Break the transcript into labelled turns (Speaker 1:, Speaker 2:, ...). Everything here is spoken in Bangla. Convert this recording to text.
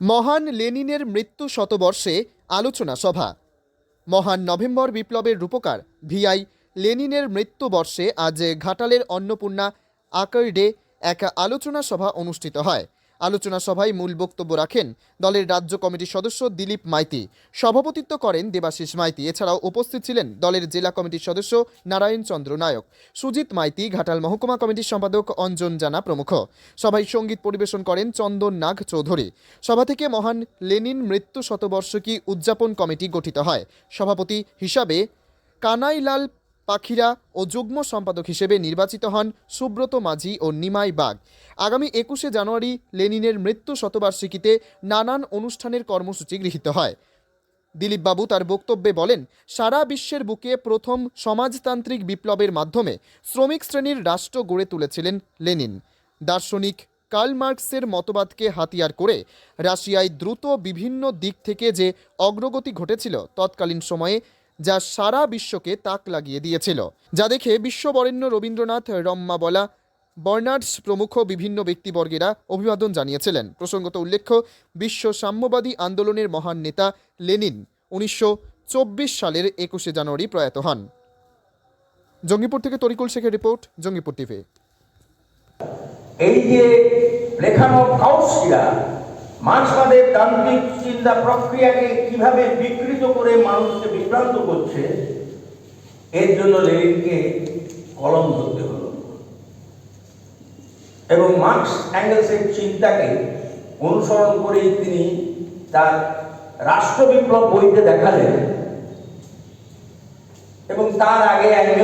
Speaker 1: মহান লেনিনের মৃত্যু শতবর্ষে আলোচনা সভা। মহান নভেম্বর বিপ্লবের রূপকার ভিআই লেনিনের মৃত্যুবর্ষে আজ ঘাটালের অন্নপূর্ণা আকর্ডে এক আলোচনা সভা অনুষ্ঠিত হয়। আলোচনা সভায় মূল বক্তব্য রাখেন দলের রাজ্য কমিটির সদস্য দিলীপ মাইতি। সভাপতিত্ব করেন দেবাশিস মাইতি। এছাড়াও উপস্থিত ছিলেন দলের জেলা কমিটির সদস্য নারায়ণ চন্দ্র নায়ক, সুজিত মাইতি, ঘাটাল মহকুমা কমিটির সম্পাদক অঞ্জন জানা প্রমুখ। সভায় সংগীত পরিবেশন করেন চন্দন নাগ চৌধুরী। সভা থেকে মহান লেনিন মৃত্যু শতবর্ষকী উদযাপন কমিটি গঠিত হয়। সভাপতি হিসাবে কানাইলাল পাখিরা ও যুগ্ম সম্পাদক হিসেবে নির্বাচিত হন সুব্রত মাঝি ও নিমাই বাগ। আগামী একুশে জানুয়ারি লেনিনের মৃত্যু শতবার্ষিকীতে নানান অনুষ্ঠানের কর্মসূচি গৃহীত হয়। দিলীপবাবু তার বক্তব্যে বলেন, সারা বিশ্বের বুকে প্রথম সমাজতান্ত্রিক বিপ্লবের মাধ্যমে শ্রমিক শ্রেণির রাষ্ট্র গড়ে তুলেছিলেন লেনিন। দার্শনিক কার্ল মার্কসের মতবাদকে হাতিয়ার করে রাশিয়ায় দ্রুত বিভিন্ন দিক থেকে যে অগ্রগতি ঘটেছিল তৎকালীন সময়ে যা সারা বিশ্বকে তাক লাগিয়ে দিয়েছিল, যা দেখে বিশ্ববরেণ্য রবীন্দ্রনাথ রম্মাবলা, বার্নার্ডস প্রমুখ বিভিন্ন ব্যক্তিবর্গেরা অভিবাদন জানিয়েছিলেন। প্রসঙ্গত উল্লেখ্য, বিশ্ব সাম্যবাদী আন্দোলনের মহান নেতা লেনিন উনিশশো চব্বিশ সালের একুশে জানুয়ারি প্রয়াত হন। জঙ্গিপুর থেকে তরিকুল শেখের রিপোর্ট, জঙ্গিপুর টিভি।
Speaker 2: এই যে লেখানো কাউসিরা মার্ক্সবাদের তান্ত্রিক চিন্তা প্রক্রিয়াকে কীভাবে বিকৃত করে মানুষকে বিভ্রান্ত করছে, এর জন্য লেনিনকে কলম ধরতে হলো। এবং মার্কস অ্যাঙ্গেলসের চিন্তাকে অনুসরণ করেই তিনি তার রাষ্ট্র বিপ্লব বইতে দেখালেন। এবং তার আগে অ্যাঙ্গেল